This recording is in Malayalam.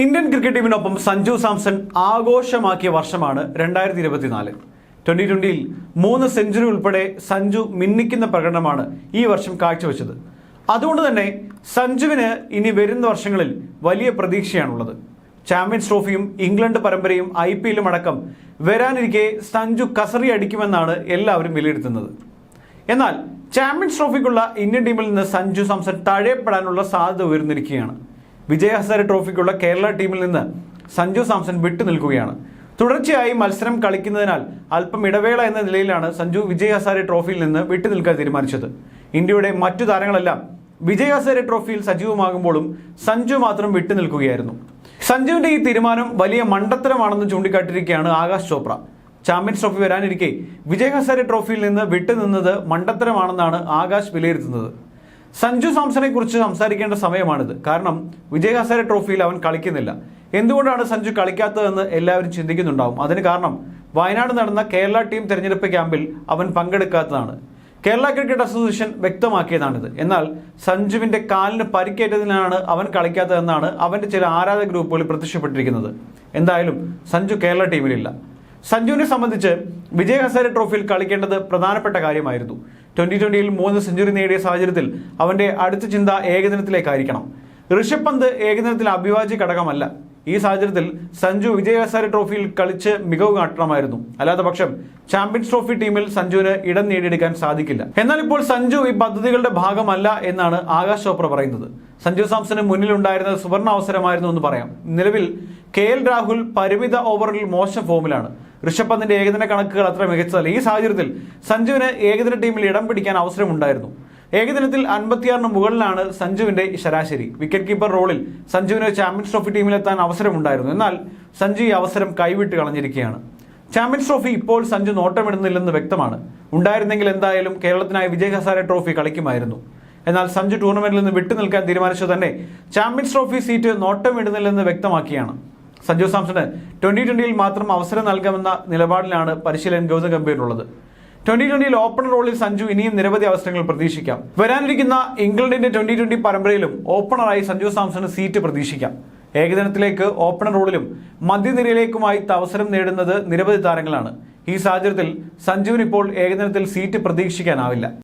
ഇന്ത്യൻ ക്രിക്കറ്റ് ടീമിനൊപ്പം സഞ്ജു സാംസൺ ആഘോഷമാക്കിയ വർഷമാണ് രണ്ടായിരത്തി ഇരുപത്തിനാല് ട്വന്റി ട്വന്റിയിൽ മൂന്ന് സെഞ്ചുറി ഉൾപ്പെടെ സഞ്ജു മിന്നിക്കുന്ന പ്രകടനമാണ് ഈ വർഷം കാഴ്ചവെച്ചത്. അതുകൊണ്ട് തന്നെ സഞ്ജുവിന് ഇനി വരുന്ന വർഷങ്ങളിൽ വലിയ പ്രതീക്ഷയാണുള്ളത്. ചാമ്പ്യൻസ് ട്രോഫിയും ഇംഗ്ലണ്ട് പരമ്പരയും ഐ പി എല്ലും അടക്കം വരാനിരിക്കെ സഞ്ജു കസറി അടിക്കുമെന്നാണ് എല്ലാവരും വിലയിരുത്തുന്നത്. എന്നാൽ ചാമ്പ്യൻസ് ട്രോഫിക്കുള്ള ഇന്ത്യൻ ടീമിൽ നിന്ന് സഞ്ജു സാംസൺ തഴയപ്പെടാനുള്ള സാധ്യത ഉയർന്നിരിക്കുകയാണ്. വിജയ ഹസാരെ ട്രോഫിക്കുള്ള കേരള ടീമിൽ നിന്ന് സഞ്ജു സാംസൺ വിട്ടു നിൽക്കുകയാണ്. തുടർച്ചയായി മത്സരം കളിക്കുന്നതിനാൽ അല്പം ഇടവേള എന്ന നിലയിലാണ് സഞ്ജു വിജയ് ഹസാരെ ട്രോഫിയിൽ നിന്ന് വിട്ടു നിൽക്കാൻ തീരുമാനിച്ചത്. ഇന്ത്യയുടെ മറ്റു താരങ്ങളെല്ലാം വിജയ് ഹസാരെ ട്രോഫിയിൽ സജീവമാകുമ്പോഴും സഞ്ജു മാത്രം വിട്ടു നിൽക്കുകയായിരുന്നു. സഞ്ജുവിന്റെ ഈ തീരുമാനം വലിയ മണ്ടത്തരമാണെന്ന് ചൂണ്ടിക്കാട്ടിയിരിക്കുകയാണ് ആകാശ് ചോപ്ര. ചാമ്പ്യൻസ് ട്രോഫി വരാനിരിക്കെ വിജയ് ഹസാരെ ട്രോഫിയിൽ നിന്ന് വിട്ടുനിന്നത് മണ്ടത്തരമാണെന്നാണ് ആകാശ് വിലയിരുത്തുന്നത്. സഞ്ജു സാംസണെ കുറിച്ച് സംസാരിക്കേണ്ട സമയമാണിത്. കാരണം വിജയ് ഹസാരെ ട്രോഫിയിൽ അവൻ കളിക്കുന്നില്ല. എന്തുകൊണ്ടാണ് സഞ്ജു കളിക്കാത്തതെന്ന് എല്ലാവരും ചിന്തിക്കുന്നുണ്ടാവും. അതിന് കാരണം വയനാട് നടന്ന കേരള ടീം തെരഞ്ഞെടുപ്പ് ക്യാമ്പിൽ അവൻ പങ്കെടുക്കാത്തതാണ്. കേരള ക്രിക്കറ്റ് അസോസിയേഷൻ വ്യക്തമാക്കിയതാണിത്. എന്നാൽ സഞ്ജുവിന്റെ കാലിന് പരിക്കേറ്റതിനാണ് അവൻ കളിക്കാത്തതെന്നാണ് അവന്റെ ചില ആരാധക ഗ്രൂപ്പുകളിൽ പ്രത്യക്ഷപ്പെട്ടിരിക്കുന്നത്. എന്തായാലും സഞ്ജു കേരള ടീമിലില്ല. സഞ്ജുവിനെ സംബന്ധിച്ച് വിജയ് ഹസാരെ ട്രോഫിയിൽ കളിക്കേണ്ടത് പ്രധാനപ്പെട്ട കാര്യമായിരുന്നു. ട്വന്റി ട്വന്റിയിൽ മൂന്ന് സെഞ്ചുറി നേടിയ സാഹചര്യത്തിൽ അവന്റെ അടുത്ത ചിന്ത ഏകദിനത്തിലേക്കായിരിക്കണം. ഋഷഭ് പന്ത് ഏകദിനത്തിൽ അഭിവാജ്യ ഘടകമല്ല. ഈ സാഹചര്യത്തിൽ സഞ്ജു വിജയ് ഹസാരെ ട്രോഫിയിൽ കളിച്ച് മികവ് കാട്ടണമായിരുന്നു. അല്ലാത്ത പക്ഷം ചാമ്പ്യൻസ് ട്രോഫി ടീമിൽ സഞ്ജുവിന് ഇടം നേടിയെടുക്കാൻ സാധിക്കില്ല. എന്നാൽ ഇപ്പോൾ സഞ്ജു ഈ പദ്ധതികളുടെ ഭാഗമല്ല എന്നാണ് ആകാശ് ചോപ്ര പറയുന്നത്. സഞ്ജു സാംസന് മുന്നിലുണ്ടായിരുന്ന സുവർണ അവസരമായിരുന്നു എന്ന് പറയാം. നിലവിൽ കെ എൽ രാഹുൽ പരിമിത ഓവറിൽ മോശം ഫോമിലാണ്. ഋഷഭ് പന്തിന്റെ ഏകദിന കണക്കുകൾ അത്ര മികച്ചതല്ല. ഈ സാഹചര്യത്തിൽ സഞ്ജുവിന് ഏകദിന ടീമിൽ ഇടം പിടിക്കാൻ അവസരമുണ്ടായിരുന്നു. ഏകദിനത്തിൽ അൻപത്തിയാറിന് മുകളിലാണ് സഞ്ജുവിന്റെ ശരാശരി. വിക്കറ്റ് കീപ്പർ റോളിൽ സഞ്ജുവിന് ചാമ്പ്യൻസ് ട്രോഫി ടീമിലെത്താൻ അവസരമുണ്ടായിരുന്നു. എന്നാൽ സഞ്ജു ഈ അവസരം കൈവിട്ട് കളഞ്ഞിരിക്കുകയാണ്. ചാമ്പ്യൻസ് ട്രോഫി ഇപ്പോൾ സഞ്ജു നോട്ടമിടുന്നില്ലെന്ന് വ്യക്തമാണ്. ഉണ്ടായിരുന്നെങ്കിൽ എന്തായാലും കേരളത്തിനായി വിജയ് ഹസാരെ ട്രോഫി കളിക്കുമായിരുന്നു. എന്നാൽ സഞ്ജു ടൂർണമെന്റിൽ നിന്ന് വിട്ടുനിൽക്കാൻ തീരുമാനിച്ചു തന്നെ ചാമ്പ്യൻസ് ട്രോഫി സീറ്റ് നോട്ടമിടുന്നില്ലെന്ന് വ്യക്തമാക്കിയാണ്. സഞ്ജു സാംസണ് ട്വന്റി ട്വന്റിയിൽ മാത്രം അവസരം നൽകാമെന്ന നിലപാടിലാണ് പരിശീലകൻ ഗൗതം ഗംഭീറിനുള്ളത്. ട്വന്റി ട്വന്റിയിൽ ഓപ്പണർ റോളിൽ സഞ്ജു ഇനിയും നിരവധി അവസരങ്ങൾ പ്രതീക്ഷിക്കാം. വരാനിരിക്കുന്ന ഇംഗ്ലണ്ടിന്റെ ട്വന്റി ട്വന്റി പരമ്പരയിലും ഓപ്പണറായി സഞ്ജു സാംസണ് സീറ്റ് പ്രതീക്ഷിക്കാം. ഏകദിനത്തിലേക്ക് ഓപ്പണർ റോളിലും മധ്യനിരയിലേക്കുമായി അവസരം നേടുന്നത് നിരവധി താരങ്ങളാണ്. ഈ സാഹചര്യത്തിൽ സഞ്ജുവിന് ഇപ്പോൾ ഏകദിനത്തിൽ സീറ്റ് പ്രതീക്ഷിക്കാനാവില്ല.